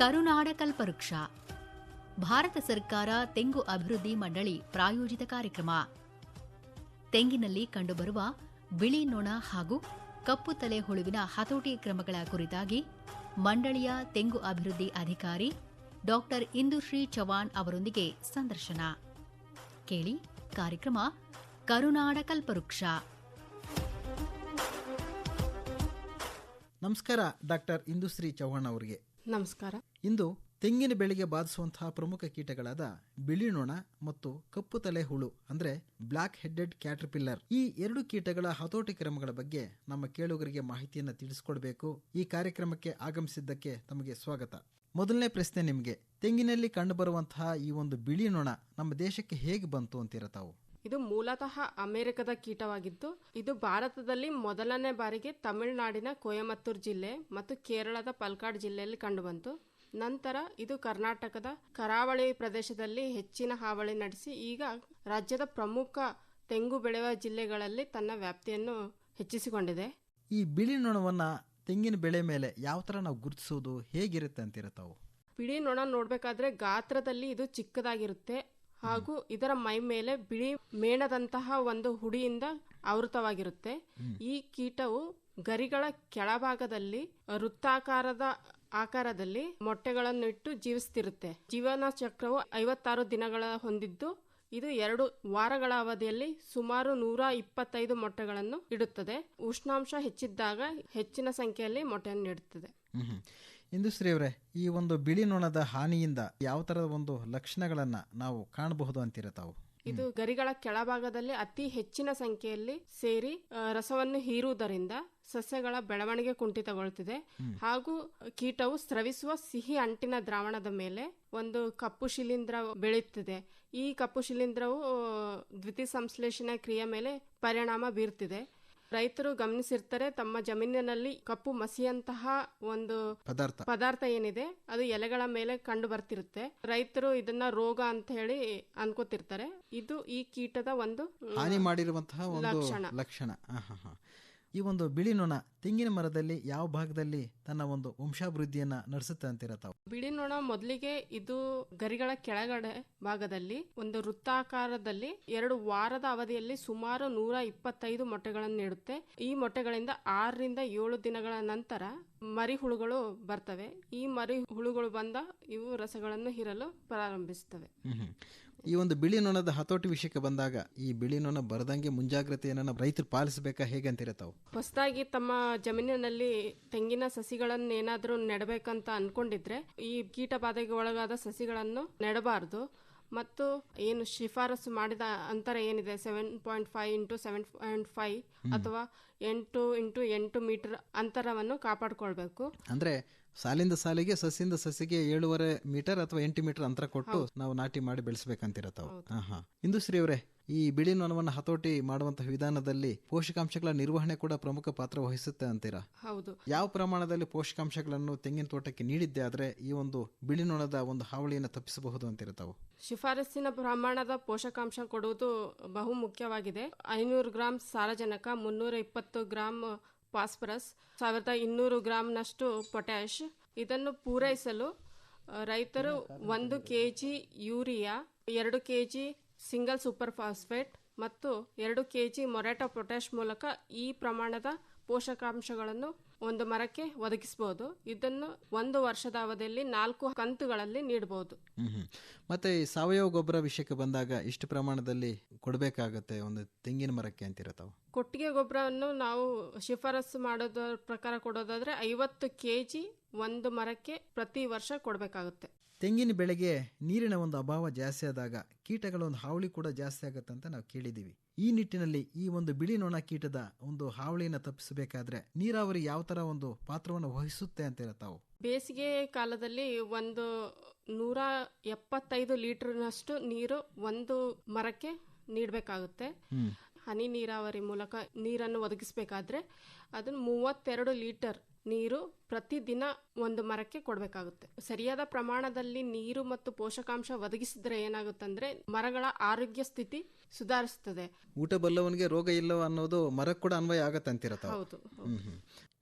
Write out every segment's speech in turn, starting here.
ಕರುನಾಡ ಕಲ್ಪವೃಕ್ಷ ಭಾರತ ಸರ್ಕಾರ ತೆಂಗು ಅಭಿವೃದ್ಧಿ ಮಂಡಳಿ ಪ್ರಾಯೋಜಿತ ಕಾರ್ಯಕ್ರಮ. ತೆಂಗಿನಲ್ಲಿ ಕಂಡುಬರುವ ಬಿಳಿ ನೊಣ ಹಾಗೂ ಕಪ್ಪು ತಲೆ ಹುಳುವಿನ ಹತೋಟಿ ಕ್ರಮಗಳ ಕುರಿತಾಗಿ ಮಂಡಳಿಯ ತೆಂಗು ಅಭಿವೃದ್ಧಿ ಅಧಿಕಾರಿ ಡಾಕ್ಟರ್ ಇಂದುಶ್ರೀ ಚವಾಣ್ ಅವರೊಂದಿಗೆ ಸಂದರ್ಶನ. ಕೇಳಿ ಕಾರ್ಯಕ್ರಮ ಕರುನಾಡ ಕಲ್ಪವೃಕ್ಷ ನಮಸ್ಕಾರ ಡಾಕ್ಟರ್ ಇಂದುಶ್ರೀ ಚೌಹಾಣ್ ಅವರಿಗೆ. ನಮಸ್ಕಾರ. ಇಂದು ತೆಂಗಿನ ಬೆಳೆಗೆ ಬಾಧಿಸುವಂತಹ ಪ್ರಮುಖ ಕೀಟಗಳಾದ ಬಿಳಿ ನೊಣ ಮತ್ತು ಕಪ್ಪು ತಲೆ ಹುಳು ಅಂದ್ರೆ ಬ್ಲಾಕ್ ಹೆಡೆಡ್ ಕ್ಯಾಟರ್ಪಿಲ್ಲರ್. ಈ ಎರಡು ಕೀಟಗಳ ಹತೋಟಿ ಕ್ರಮಗಳ ಬಗ್ಗೆ ನಮ್ಮ ಕೇಳುಗರಿಗೆ ಮಾಹಿತಿಯನ್ನು ತಿಳಿಸಿಕೊಡಬೇಕು. ಈ ಕಾರ್ಯಕ್ರಮಕ್ಕೆ ಆಗಮಿಸಿದ್ದಕ್ಕೆ ತಮಗೆ ಸ್ವಾಗತ. ಮೊದಲನೇ ಪ್ರಶ್ನೆ ನಿಮಗೆ. ತೆಂಗಿನಲ್ಲಿ ಕಂಡುಬರುವಂತಹ ಈ ಒಂದು ಬಿಳಿ ನೊಣ ನಮ್ಮ ದೇಶಕ್ಕೆ ಹೇಗೆ ಬಂತು ಅಂತೀರ ತಾವು? ಇದು ಮೂಲತಃ ಅಮೆರಿಕದ ಕೀಟವಾಗಿದ್ದು ಇದು ಭಾರತದಲ್ಲಿ ಮೊದಲನೇ ಬಾರಿಗೆ ತಮಿಳುನಾಡಿನ ಕೊಯಮತ್ತೂರು ಜಿಲ್ಲೆ ಮತ್ತು ಕೇರಳದ ಪಲ್ಕಾಡ್ ಜಿಲ್ಲೆಯಲ್ಲಿ ಕಂಡುಬಂತು. ನಂತರ ಇದು ಕರ್ನಾಟಕದ ಕರಾವಳಿ ಪ್ರದೇಶದಲ್ಲಿ ಹೆಚ್ಚಿನ ಹಾವಳಿ ನಡೆಸಿ ಈಗ ರಾಜ್ಯದ ಪ್ರಮುಖ ತೆಂಗು ಬೆಳೆಯುವ ಜಿಲ್ಲೆಗಳಲ್ಲಿ ತನ್ನ ವ್ಯಾಪ್ತಿಯನ್ನು ಹೆಚ್ಚಿಸಿಕೊಂಡಿದೆ. ಈ ಬಿಳಿ ನೊಣವನ್ನ ತೆಂಗಿನ ಬೆಳೆ ಮೇಲೆ ಯಾವ ಥರ ನಾವು ಗುರುತಿಸೋದು ಹೇಗಿರುತ್ತೆ ಅಂತೀರ ತಾವು? ಬಿಳಿ ನೊಣ ನೋಡಬೇಕಾದ್ರೆ ಗಾತ್ರದಲ್ಲಿ ಇದು ಚಿಕ್ಕದಾಗಿರುತ್ತೆ. ಹಾಗೂ ಇದರ ಮೈ ಮೇಲೆ ಬಿಳಿ ಮೇಣದಂತಹ ಒಂದು ಹುಡಿಯಿಂದ ಆವೃತವಾಗಿರುತ್ತೆ. ಈ ಕೀಟವು ಗರಿಗಳ ಕೆಳಭಾಗದಲ್ಲಿ ವೃತ್ತಾಕಾರದ ಆಕಾರದಲ್ಲಿ ಮೊಟ್ಟೆಗಳನ್ನು ಇಟ್ಟು ಜೀವಿಸ್ತಿರುತ್ತೆ. ಜೀವನ ಚಕ್ರವು ಐವತ್ತಾರು ದಿನಗಳ ಹೊಂದಿದ್ದು ಇದು ಎರಡು ವಾರಗಳ ಅವಧಿಯಲ್ಲಿ ಸುಮಾರು ನೂರ ಇಪ್ಪತ್ತೈದು ಮೊಟ್ಟೆಗಳನ್ನು ಇಡುತ್ತದೆ. ಉಷ್ಣಾಂಶ ಹೆಚ್ಚಿದ್ದಾಗ ಹೆಚ್ಚಿನ ಸಂಖ್ಯೆಯಲ್ಲಿ ಮೊಟ್ಟೆಯನ್ನು ನೀಡುತ್ತದೆ ಹ್ಮ್ ಇಂದುಶ್ರೀ ಅವರೇ ಈ ಒಂದು ಬಿಳಿ ನೊಣದ ಹಾನಿಯಿಂದ ಯಾವ ತರದ ಒಂದು ಲಕ್ಷಣಗಳನ್ನ ನಾವು ಕಾಣಬಹುದು ಅಂತೀರ ತಾವು ಇದು ಗರಿಗಳ ಕೆಳಭಾಗದಲ್ಲಿ ಅತಿ ಹೆಚ್ಚಿನ ಸಂಖ್ಯೆಯಲ್ಲಿ ಸೇರಿ ರಸವನ್ನು ಹೀರುವುದರಿಂದ ಸಸ್ಯಗಳ ಬೆಳವಣಿಗೆ ಕುಂಠಿತಗೊಳ್ತಿದೆ ಹಾಗೂ ಕೀಟವು ಸ್ರವಿಸುವ ಸಿಹಿ ಅಂಟಿನ ದ್ರಾವಣದ ಮೇಲೆ ಒಂದು ಕಪ್ಪು ಶಿಲೀಂಧ್ರ ಬೆಳೆಯುತ್ತಿದೆ. ಈ ಕಪ್ಪು ಶಿಲೀಂಧ್ರವು ದ್ವಿತೀಯ ಸಂಶ್ಲೇಷಣೆ ಕ್ರಿಯೆ ಮೇಲೆ ಪರಿಣಾಮ ಬೀರ್ತಿದೆ. ರೈತರು ಗಮನಿಸಿರ್ತಾರೆ ತಮ್ಮ ಜಮೀನಿನಲ್ಲಿ ಕಪ್ಪು ಮಸಿಯಂತಹ ಒಂದು ಪದಾರ್ಥ ಪದಾರ್ಥ ಏನಿದೆ ಅದು ಎಲೆಗಳ ಮೇಲೆ ಕಂಡು ಬರ್ತಿರುತ್ತೆ ರೈತರು ಇದನ್ನ ರೋಗ ಅಂತ ಹೇಳಿ ಅನ್ಕೋತಿರ್ತಾರೆ ಇದು ಈ ಕೀಟದ ಒಂದು ಹಾನಿ ಮಾಡಿರುವಂತಹ ಲಕ್ಷಣ. ಲಕ್ಷಣ. ಈ ಒಂದು ಬಿಳಿ ನೊಣ ತೆಂಗಿನ ಮರದಲ್ಲಿ ಯಾವ ಭಾಗದಲ್ಲಿ ತನ್ನ ಒಂದು ವಂಶಾಭಿವೃದ್ಧಿಯನ್ನ ನಡೆಸುತ್ತೆ ಅಂತೀರ ತಾವು ಬಿಳಿ ನೊಣ ಮೊದಲಿಗೆ ಇದು ಗರಿಗಳ ಕೆಳಗಡೆ ಭಾಗದಲ್ಲಿ ಒಂದು ವೃತ್ತಾಕಾರದಲ್ಲಿ ಎರಡು ವಾರದ ಅವಧಿಯಲ್ಲಿ ಸುಮಾರು ನೂರ ಇಪ್ಪತ್ತೈದು ಮೊಟ್ಟೆಗಳನ್ನು ನೀಡುತ್ತೆ. ಈ ಮೊಟ್ಟೆಗಳಿಂದ ಆರರಿಂದ ಏಳು ದಿನಗಳ ನಂತರ ಮರಿ ಹುಳುಗಳು ಬರ್ತವೆ. ಈ ಮರಿ ಹುಳುಗಳು ಬಂದ ಇವು ರಸಗಳನ್ನು ಹೀರಲು ಪ್ರಾರಂಭಿಸುತ್ತವೆ. ಈ ಒಂದು ಬಿಳಿ ನೊಣದ ಹತೋಟಿ ವಿಷಯಕ್ಕೆ ಬಂದಾಗ ಈ ಬಿಳಿ ನೊಣ ಬರದಂಗೆ ಮುಂಜಾಗ್ರತೆಯನ್ನ ರೈತರು ಪಾಲಿಸಬೇಕಾ ಹೇಗೆ ಅಂತೀರ ತಾವು ಹೊಸದಾಗಿ ತಮ್ಮ ಜಮೀನಿನಲ್ಲಿ ತೆಂಗಿನ ಸಸಿಗಳನ್ನ ಏನಾದರೂ ನೆಡಬೇಕಂತ ಅನ್ಕೊಂಡಿದ್ರೆ ಈ ಕೀಟ ಬಾಧೆಗೆ ಒಳಗಾದ ಸಸಿಗಳನ್ನು ನೆಡಬಾರದು. ಮತ್ತು ಏನು ಶಿಫಾರಸು ಮಾಡಿದ ಅಂತರ ಏನಿದೆ? Seven point five into seven point five ಅಥವಾ ಎಂಟು ಇಂಟು ಎಂಟು ಮೀಟರ್ ಅಂತರವನ್ನು ಕಾಪಾಡಿಕೊಳ್ಬೇಕು. ಅಂದ್ರೆ ಸಾಲಿಂದ ಸಾಲಿಗೆ ಸಸಿಯಿಂದ ಸಸಿಗೆ ಏಳುವರೆ ಮೀಟರ್ ಅಥವಾ ಎಂಟು ಮೀಟರ್ ಅಂತರ ಕೊಟ್ಟು ನಾವು ನಾಟಿ ಮಾಡಿ ಬೆಳೆಸಬೇಕಂತಿರತ್ತವು ಹಾ ಇಂದು ಇಂದುಶ್ರೀ ಅವರೇ ಈ ಬಿಳಿ ನೊಣವನ್ನು ಹತೋಟಿ ಮಾಡುವಂತಹ ವಿಧಾನದಲ್ಲಿ ಪೋಷಕಾಂಶಗಳ ನಿರ್ವಹಣೆ ಕೂಡ ಪ್ರಮುಖ ಪಾತ್ರ ವಹಿಸುತ್ತೆ ಅಂತೀರಾ? ಹೌದು. ಯಾವ ಪ್ರಮಾಣದಲ್ಲಿ ಪೋಷಕಾಂಶಗಳನ್ನು ತೆಂಗಿನ ತೋಟಕ್ಕೆ ನೀಡಿದ್ದೆ ಆದ್ರೆ ಈ ಒಂದು ಬಿಳಿ ನೊಣದ ಒಂದು ಹಾವಳಿಯನ್ನು ತಪ್ಪಿಸಬಹುದು ಅಂತಿರ್ತಾವು ಶಿಫಾರಸಿನ ಶಿಫಾರಸ್ಸಿನ ಪ್ರಮಾಣದ ಪೋಷಕಾಂಶ ಕೊಡುವುದು ಬಹು ಮುಖ್ಯವಾಗಿದೆ. ಐನೂರು ಗ್ರಾಂ ಸಾರಜನಕ ಮುನ್ನೂರ ಇಪ್ಪತ್ತು ಗ್ರಾಂ ಫಾಸ್ಫರಸ್ ಸಾವಿರದ ಇನ್ನೂರು ಗ್ರಾಂನಷ್ಟು ಪೊಟ್ಯಾಶ್ ಇದನ್ನು ಪೂರೈಸಲು ರೈತರು ಒಂದು ಕೆ ಜಿ ಯೂರಿಯಾ, ಎರಡು K G single super phosphate ಮತ್ತು ಎರಡು ಕೆ ಜಿ ಮೊರೆಟೊ ಪೊಟ್ಯಾಶ್ ಮೂಲಕ ಈ ಪ್ರಮಾಣದ ಪೋಷಕಾಂಶಗಳನ್ನು ಒಂದು ಮರಕ್ಕೆ ಒದಗಿಸಬಹುದು ಇದನ್ನು ಒಂದು ವರ್ಷದ ಅವಧಿಯಲ್ಲಿ ನಾಲ್ಕು ಕಂತುಗಳಲ್ಲಿ ನೀಡಬಹುದು. ಮತ್ತೆ ಸಾವಯವ ಗೊಬ್ಬರ ವಿಷಯಕ್ಕೆ ಬಂದಾಗ ಇಷ್ಟು ಪ್ರಮಾಣದಲ್ಲಿ ಕೊಡಬೇಕಾಗತ್ತೆ ಒಂದು ತೆಂಗಿನ ಮರಕ್ಕೆ ಅಂತಿರತಾವ ತಾವು ಕೊಟ್ಟಿಗೆ ಗೊಬ್ಬರವನ್ನು ನಾವು ಶಿಫಾರಸು ಮಾಡೋದ್ರ ಪ್ರಕಾರ ಕೊಡೋದಾದ್ರೆ ಐವತ್ತು ಕೆ ಜಿ ಒಂದು ಮರಕ್ಕೆ ಪ್ರತಿ ವರ್ಷ ಕೊಡಬೇಕಾಗುತ್ತೆ. ತೆಂಗಿನ ಬೆಳೆಗೆ ನೀರಿನ ಒಂದು ಅಭಾವ ಜಾಸ್ತಿ ಆದಾಗ ಕೀಟಗಳ ಒಂದು ಹಾವಳಿ ಕೂಡ ಜಾಸ್ತಿ ಆಗುತ್ತೆ ಅಂತ ನಾವು ಕೇಳಿದ್ದೀವಿ. ಈ ನಿಟ್ಟಿನಲ್ಲಿ ಈ ಒಂದು ಬಿಳಿ ನೊಣ ಕೀಟದ ಒಂದು ಹಾವಳಿಯನ್ನು ತಪ್ಪಿಸಬೇಕಾದ್ರೆ ನೀರಾವರಿ ಯಾವ ತರ ಒಂದು ಪಾತ್ರವನ್ನು ವಹಿಸುತ್ತೆ ಅಂತ ಹೇಳ್ತಾವು ಬೇಸಿಗೆ ಕಾಲದಲ್ಲಿ ಒಂದು ನೂರ ಎಪ್ಪತ್ತೈದು ಲೀಟರ್ನಷ್ಟು ನೀರು ಒಂದು ಮರಕ್ಕೆ ನೀಡಬೇಕಾಗುತ್ತೆ. ಹನಿ ನೀರಾವರಿ ಮೂಲಕ ನೀರನ್ನು ಒದಗಿಸಬೇಕಾದ್ರೆ ಅದನ್ನು ಮೂವತ್ತೆರಡು ಲೀಟರ್ ನೀರು ಪ್ರತಿದಿನ ಒಂದು ಮರಕ್ಕೆ ಕೊಡಬೇಕಾಗುತ್ತೆ. ಸರಿಯಾದ ಪ್ರಮಾಣದಲ್ಲಿ ನೀರು ಮತ್ತು ಪೋಷಕಾಂಶ ಒದಗಿಸಿದ್ರೆ ಏನಾಗುತ್ತಂದ್ರೆ ಮರಗಳ ಆರೋಗ್ಯ ಸ್ಥಿತಿ ಸುಧಾರಿಸುತ್ತದೆ ಊಟ ಬಲ್ಲವನಿಗೆ ರೋಗ ಇಲ್ಲವ ಅನ್ನೋದು ಮರಕ್ಕೆ ಕೂಡ ಅನ್ವಯ ಆಗುತ್ತೆ ಅಂತಿರತ್ತೆ ಹೌದು.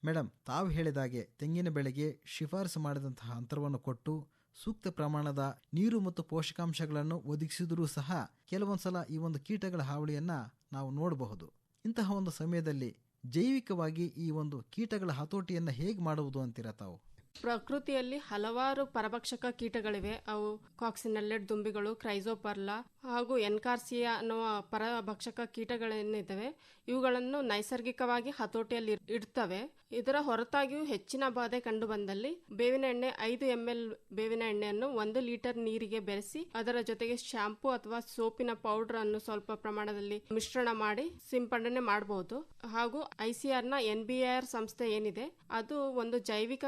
ಮೇಡಮ್ ತಾವು ಹೇಳಿದಾಗೆ ತೆಂಗಿನ ಬೆಳೆಗೆ ಶಿಫಾರಸು ಮಾಡಿದಂತಹ ಅಂತರವನ್ನು ಕೊಟ್ಟು ಸೂಕ್ತ ಪ್ರಮಾಣದ ನೀರು ಮತ್ತು ಪೋಷಕಾಂಶಗಳನ್ನು ಒದಗಿಸಿದರೂ ಸಹ ಕೆಲವೊಂದ್ಸಲ ಈ ಒಂದು ಕೀಟಗಳ ಹಾವಳಿಯನ್ನು ನಾವು ನೋಡಬಹುದು. ಇಂತಹ ಒಂದು ಸಮಯದಲ್ಲಿ ಜೈವಿಕವಾಗಿ ಈ ಒಂದು ಕೀಟಗಳ ಹತೋಟಿಯನ್ನು ಹೇಗೆ ಮಾಡುವುದು ಅಂತೀರಾ ತಾವು? ಪ್ರಕೃತಿಯಲ್ಲಿ ಹಲವಾರು ಪರಭಕ್ಷಕ ಕೀಟಗಳಿವೆ. ಅವು ಕಾಕ್ಸಿನಲ್ಲೆಡ್ ದುಂಬಿಗಳು, ಕ್ರೈಸೋಪರ್ಲಾ ಹಾಗೂ ಎನ್ಕಾರ್ಸಿಯಾ ಅನ್ನುವ ಪರಭಕ್ಷಕ ಕೀಟಗಳೇನಿದ್ದಾವೆ, ಇವುಗಳನ್ನು ನೈಸರ್ಗಿಕವಾಗಿ ಹತೋಟಿಯಲ್ಲಿ ಇಡ್ತವೆ. ಇದರ ಹೊರತಾಗಿಯೂ ಹೆಚ್ಚಿನ ಬಾಧೆ ಕಂಡು ಬಂದಲ್ಲಿ ಬೇವಿನ ಎಣ್ಣೆ ಐದು ಎಂ ಎಲ್ ಬೇವಿನ ಎಣ್ಣೆಯನ್ನು ಒಂದು ಲೀಟರ್ ನೀರಿಗೆ ಬೆರೆಸಿ, ಅದರ ಜೊತೆಗೆ ಶಾಂಪೂ ಅಥವಾ ಸೋಪಿನ ಪೌಡರ್ ಅನ್ನು ಸ್ವಲ್ಪ ಪ್ರಮಾಣದಲ್ಲಿ ಮಿಶ್ರಣ ಮಾಡಿ ಸಿಂಪಡಣೆ ಮಾಡಬಹುದು. ಹಾಗೂ ಐಸಿಆರ್ನ ಎನ್ ಬಿ ಆರ್ ಸಂಸ್ಥೆ ಏನಿದೆ, ಅದು ಒಂದು ಜೈವಿಕ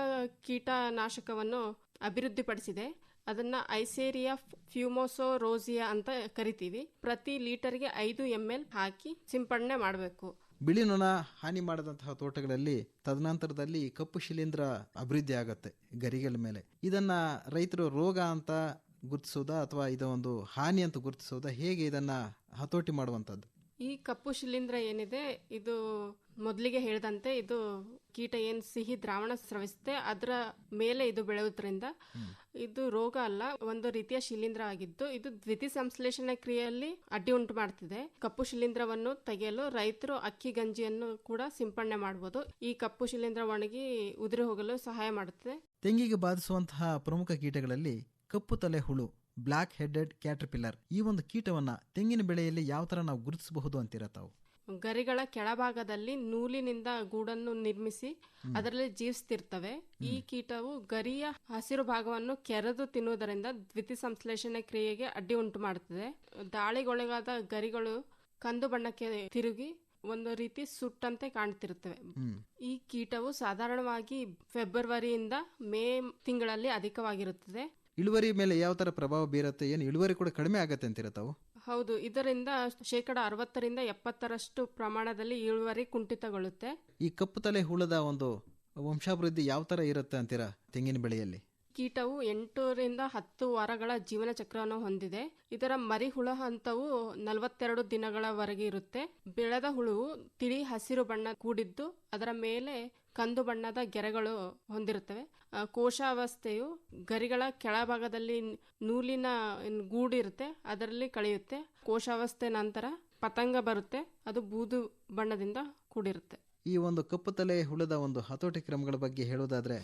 ಕೀಟನಾಶಕವನ್ನು ಅಭಿವೃದ್ಧಿಪಡಿಸಿದೆ. ಅದನ್ನ ಐಸೇರಿಯಾ ಫ್ಯೂಮೋಸೋ ರೋಸಿಯಾ ಅಂತ ಕರಿತೀವಿ. ಪ್ರತಿ ಲೀಟರ್ಗೆ ಐದು ಎಂ ಎಲ್ ಹಾಕಿ ಸಿಂಪಡಣೆ ಮಾಡಬೇಕು. ಬಿಳಿ ನೊಣ ಹಾನಿ ಮಾಡದಂತಹ ತೋಟಗಳಲ್ಲಿ ತದನಂತರದಲ್ಲಿ ಕಪ್ಪು ಶಿಲೀಂಧ್ರ ಅಭಿವೃದ್ಧಿ ಆಗುತ್ತೆ ಗರಿಗಳ ಮೇಲೆ. ಇದನ್ನ ರೈತರು ರೋಗ ಅಂತ ಗುರುತಿಸೋದಾ ಅಥವಾ ಇದು ಒಂದು ಹಾನಿ ಅಂತ ಗುರುತಿಸೋದಾ ಹೇಗೆ ಇದನ್ನ ಹತೋಟಿ ಮಾಡುವಂಥದ್ದು? ಈ ಕಪ್ಪು ಶಿಲೀಂಧ್ರ ಏನಿದೆ, ಇದು ಮೊದಲಿಗೆ ಹೇಳಿದಂತೆ ಇದು ಕೀಟ ಏನು ಸಿಹಿ ದ್ರಾವಣ ಸ್ರವಿಸುತ್ತೆ, ಅದರ ಮೇಲೆ ಇದು ಬೆಳೆಯೋದ್ರಿಂದ ಇದು ರೋಗ ಅಲ್ಲ, ಒಂದು ರೀತಿಯ ಶಿಲೀಂಧ್ರ ಆಗಿದ್ದು, ಇದು ದ್ವಿತಿ ಸಂಶ್ಲೇಷಣೆ ಕ್ರಿಯೆಯಲ್ಲಿ ಅಡ್ಡಿ ಉಂಟು ಮಾಡ್ತಿದೆ. ಕಪ್ಪು ಶಿಲೀಂಧ್ರವನ್ನು ತೆಗೆಯಲು ರೈತರು ಅಕ್ಕಿ ಗಂಜಿಯನ್ನು ಕೂಡ ಸಿಂಪಡಣೆ ಮಾಡಬಹುದು ಈ ಕಪ್ಪು ಶಿಲೀಂಧ್ರ ಒಣಗಿ ಉದುರಿ ಹೋಗಲು ಸಹಾಯ ಮಾಡುತ್ತದೆ ತೆಂಗಿಗೆ ಬಾಧಿಸುವಂತಹ ಪ್ರಮುಖ ಕೀಟಗಳಲ್ಲಿ ಕಪ್ಪು ತಲೆ ಹುಳು ಬ್ಲಾಕ್ ಹೆಡೆಡ್ ಕ್ಯಾಟರ್ಪಿಲ್ಲರ್. ಈ ಒಂದು ಕೀಟವನ್ನ ತೆಂಗಿನ ಬೆಳೆಯಲ್ಲಿ ಯಾವ ತರ ನಾವು ಗುರುತಿಸಬಹುದು ಅಂತ ತಾವು ಗರಿಗಳ ಕೆಳಭಾಗದಲ್ಲಿ ನೂಲಿನಿಂದ ಗೂಡನ್ನು ನಿರ್ಮಿಸಿ ಅದರಲ್ಲಿ ಜೀವಿಸ್ತಿರ್ತವೆ. ಈ ಕೀಟವು ಗರಿಯ ಹಸಿರು ಭಾಗವನ್ನು ಕೆರೆದು ತಿನ್ನುವುದರಿಂದ ದ್ವಿತಿ ಸಂಶ್ಲೇಷಣೆ ಕ್ರಿಯೆಗೆ ಅಡ್ಡಿ ಉಂಟು ಮಾಡುತ್ತದೆ. ದಾಳಿಗೊಳಗಾದ ಗರಿಗಳು ಕಂದು ಬಣ್ಣಕ್ಕೆ ತಿರುಗಿ ಒಂದು ರೀತಿ ಸುಟ್ಟಂತೆ ಕಾಣ್ತಿರುತ್ತವೆ. ಈ ಕೀಟವು ಸಾಧಾರಣವಾಗಿ ಫೆಬ್ರವರಿಯಿಂದ ಮೇ ತಿಂಗಳಲ್ಲಿ ಅಧಿಕವಾಗಿರುತ್ತದೆ. ಇಳುವರಿ ಮೇಲೆ ಯಾವ ತರ ಪ್ರಭಾವ ಬೀರುತ್ತೆ ಏನು ಇಳುವರಿ ಕೂಡ ಕಡಿಮೆ ಆಗತ್ತೆ ಅಂತೀರಾ ತಾವು ಹೌದು ಇದರಿಂದ ಶೇಕಡ ಅರವತ್ತರಿಂದ ಎಪ್ಪತ್ತರಷ್ಟು ಪ್ರಮಾಣದಲ್ಲಿ ಇಳುವರಿ ಕುಂಠಿತಗೊಳ್ಳುತ್ತೆ. ಈ ಕಪ್ಪು ತಲೆ ಹುಳದ ಒಂದು ವಂಶಾಭಿವೃದ್ಧಿ ಯಾವ ತರ ಇರುತ್ತೆ ಅಂತೀರಾ ತೆಂಗಿನ ಬೆಳೆಯಲ್ಲಿ? ಕೀಟವು ಎಂಟರಿಂದ ಹತ್ತು ವಾರಗಳ ಜೀವನ ಚಕ್ರವನ್ನು ಹೊಂದಿದೆ. ಇದರ ಮರಿ ಹುಳ ಹಂತವು ನಲವತ್ತೆರಡು ದಿನಗಳವರೆಗೆ ಇರುತ್ತೆ. ಬೆಳೆದ ಹುಳುವು ತಿಳಿ ಹಸಿರು ಬಣ್ಣ ಕೂಡಿದ್ದು ಅದರ ಮೇಲೆ ಕಂದು ಬಣ್ಣದ ಗೆರೆಗಳು ಹೊಂದಿರುತ್ತವೆ. ಕೋಶಾವಸ್ಥೆಯು ಗರಿಗಳ ಕೆಳಭಾಗದಲ್ಲಿ ನೂಲಿನ ಗೂಡಿರುತ್ತೆ ಅದರಲ್ಲಿ ಕಳೆಯುತ್ತೆ. ಕೋಶಾವಸ್ಥೆ ನಂತರ ಪತಂಗ ಬರುತ್ತೆ, ಅದು ಬೂದು ಬಣ್ಣದಿಂದ ಕೂಡಿರುತ್ತೆ. ಈ ಒಂದು ಕಪ್ಪು ತಲೆ ಹುಳದ ಒಂದು ಹತೋಟಿ ಕ್ರಮಗಳ ಬಗ್ಗೆ ಹೇಳೋದಾದ್ರೆ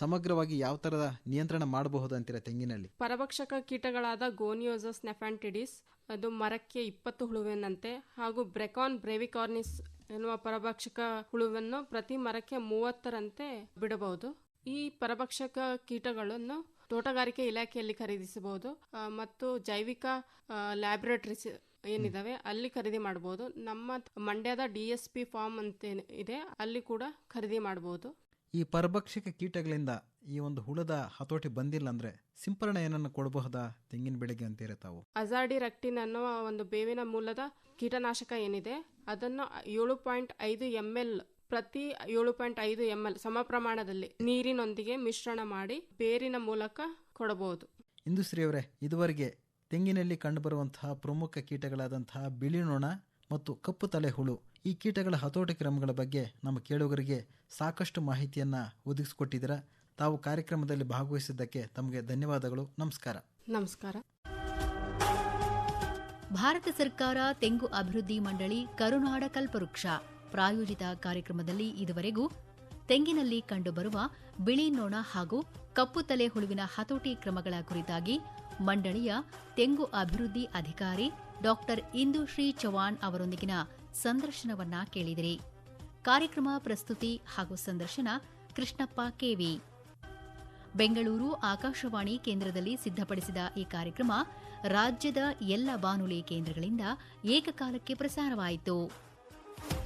ಸಮಗ್ರವಾಗಿ ಯಾವ ತರದ ನಿಯಂತ್ರಣ ಮಾಡಬಹುದು ಅಂತೀರಾ ತೆಂಗಿನಲ್ಲಿ? ಪರಭಕ್ಷಕ ಕೀಟಗಳಾದ ಗೋನಿಯೋಸಸ್ ನೆಫ್ಯಾಂಟಿಡಿಸ್, ಅದು ಮರಕ್ಕೆ ಇಪ್ಪತ್ತು ಹುಳುವಿನಂತೆ, ಹಾಗೂ ಬ್ರೆಕಾನ್ ಬ್ರೇವಿಕಾರ್ನಿಸ್ ಎನ್ನುವ ಪರಭಕ್ಷಕ ಹುಳುವನ್ನು ಪ್ರತಿ ಮರಕ್ಕೆ ಮೂವತ್ತರಂತೆ ಬಿಡಬಹುದು. ಈ ಪರಭಕ್ಷಕ ಕೀಟಗಳನ್ನು ತೋಟಗಾರಿಕೆ ಇಲಾಖೆಯಲ್ಲಿ ಖರೀದಿಸಬಹುದು ಮತ್ತು ಜೈವಿಕ ಲ್ಯಾಬೊರೇಟರೀಸ್ ಏನಿದಾವೆ, ಅಲ್ಲಿ ಖರೀದಿ ಮಾಡಬಹುದು. ನಮ್ಮ ಮಂಡ್ಯದ ಡಿ ಎಸ್ ಪಿ ಫಾರ್ಮ್ ಅಂತ ಇದೆ, ಅಲ್ಲಿ ಕೂಡ ಖರೀದಿ ಮಾಡಬಹುದು. ಈ ಪರಭಕ್ಷಕ ಕೀಟಗಳಿಂದ ಈ ಒಂದು ಹುಳದ ಹತೋಟಿ ಬಂದಿಲ್ಲ ಅಂದ್ರೆ ಸಿಂಪರಣೆ ಏನನ್ನು ಕೊಡಬಹುದಾ? ತೆಂಗಿನ ಬೆಳೆಗೆ ಅಂತ ತಾವು ಅಜಾಡಿ ರಕ್ಟಿನ್ ಅನ್ನೋ ಒಂದು ಬೇವಿನ ಮೂಲದ ಕೀಟನಾಶಕ ಏನಿದೆ? ಅದನ್ನು ಏಳು ಪಾಯಿಂಟ್ ಐದು ಎಂ ಎಲ್ ಪ್ರತಿ ಏಳು ಪಾಯಿಂಟ್ ಐದು ಎಂ ಎಲ್ ಸಮ ಪ್ರಮಾಣದಲ್ಲಿ ನೀರಿನೊಂದಿಗೆ ಮಿಶ್ರಣ ಮಾಡಿ ಬೇರಿನ ಮೂಲಕ ಕೊಡಬಹುದು. ಇಂದುಶ್ರೀಯವರೇ ಇದುವರೆಗೆ ತೆಂಗಿನಲ್ಲಿ ಕಂಡುಬರುವಂತಹ ಪ್ರಮುಖ ಕೀಟಗಳಾದಂತಹ ಬಿಳಿ ನೊಣ ಮತ್ತು ಕಪ್ಪು ತಲೆ ಹುಳು ಈ ಕೀಟಗಳ ಹತೋಟಿ ಕ್ರಮಗಳ ಬಗ್ಗೆ ನಮ್ಮ ಕೇಳುಗರಿಗೆ ಸಾಕಷ್ಟು ಮಾಹಿತಿಯನ್ನು ಒದಗಿಸಿಕೊಟ್ಟಿದ್ದೀರಾ. ತಾವು ಕಾರ್ಯಕ್ರಮದಲ್ಲಿ ಭಾಗವಹಿಸಿದ್ದಕ್ಕೆ ತಮಗೆ ಧನ್ಯವಾದಗಳು. ನಮಸ್ಕಾರ. ನಮಸ್ಕಾರ. ಭಾರತ ಸರ್ಕಾರ ತೆಂಗು ಅಭಿವೃದ್ಧಿ ಮಂಡಳಿ ಕರುನಾಡ ಕಲ್ಪವೃಕ್ಷ ಪ್ರಾಯೋಜಿತ ಕಾರ್ಯಕ್ರಮದಲ್ಲಿ ಇದುವರೆಗೂ ತೆಂಗಿನಲ್ಲಿ ಕಂಡುಬರುವ ಬಿಳಿ ನೋಣ ಹಾಗೂ ಕಪ್ಪು ತಲೆ ಹುಳುವಿನ ಹತೋಟಿ ಕ್ರಮಗಳ ಕುರಿತಾಗಿ ಮಂಡಳಿಯ ತೆಂಗು ಅಭಿವೃದ್ಧಿ ಅಧಿಕಾರಿ ಡಾಕ್ಟರ್ ಇಂದುಶ್ರೀ ಚೌಹಾಣ್ ಅವರೊಂದಿಗಿನ ಸಂದರ್ಶನವನ್ನ ಕೇಳಿದಿರಿ. ಕಾರ್ಯಕ್ರಮ ಪ್ರಸ್ತುತಿ ಹಾಗೂ ಸಂದರ್ಶನ ಕೃಷ್ಣಪ್ಪ ಕೆವಿ ಬೆಂಗಳೂರು ಆಕಾಶವಾಣಿ ಕೇಂದ್ರದಲ್ಲಿ ಸಿದ್ಧಪಡಿಸಿದ ಈ ಕಾರ್ಯಕ್ರಮ ರಾಜ್ಯದ ಎಲ್ಲ ಬಾನುಲಿ ಕೇಂದ್ರಗಳಿಂದ ಏಕಕಾಲಕ್ಕೆ ಪ್ರಸಾರವಾಯಿತು.